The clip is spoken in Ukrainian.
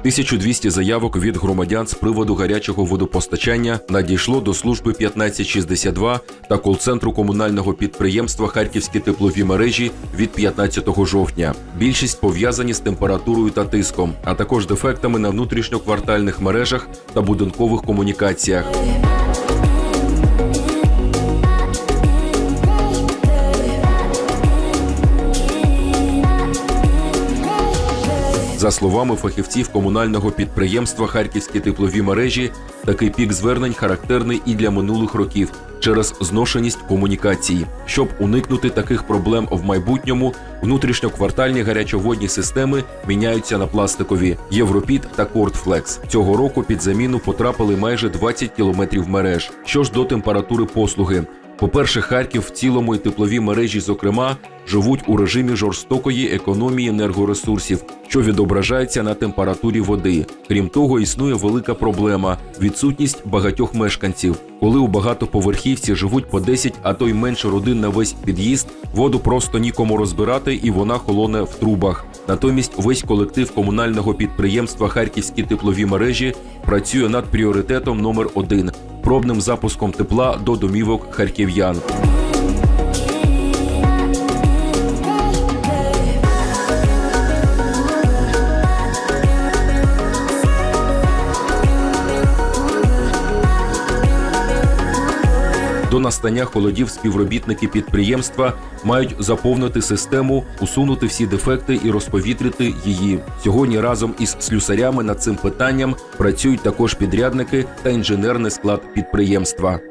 1200 заявок від громадян з приводу гарячого водопостачання надійшло до служби 1562 та кол-центру комунального підприємства Харківські теплові мережі від 15 жовтня. Більшість пов'язані з температурою та тиском, а також дефектами на внутрішньоквартальних мережах та будинкових комунікаціях. За словами фахівців комунального підприємства Харківські теплові мережі, такий пік звернень характерний і для минулих років через зношеність комунікації. Щоб уникнути таких проблем в майбутньому, внутрішньоквартальні гарячоводні системи міняються на пластикові Європід та Кортфлекс. Цього року під заміну потрапили майже 20 кілометрів мереж. Що ж до температури послуги. По-перше, Харків в цілому і теплові мережі, зокрема, живуть у режимі жорстокої економії енергоресурсів, що відображається на температурі води. Крім того, існує велика проблема відсутність багатьох мешканців. Коли у багатоповерхівці живуть по 10, а то й менше родин на весь під'їзд, воду просто нікому розбирати, і вона холоне в трубах. Натомість весь колектив комунального підприємства Харківські теплові мережі працює над пріоритетом номер один пробним запуском тепла до домівок харків'ян. До настання холодів співробітники підприємства мають заповнити систему, усунути всі дефекти і розповітрити її. Сьогодні разом із слюсарями над цим питанням працюють також підрядники та інженерний склад підприємства.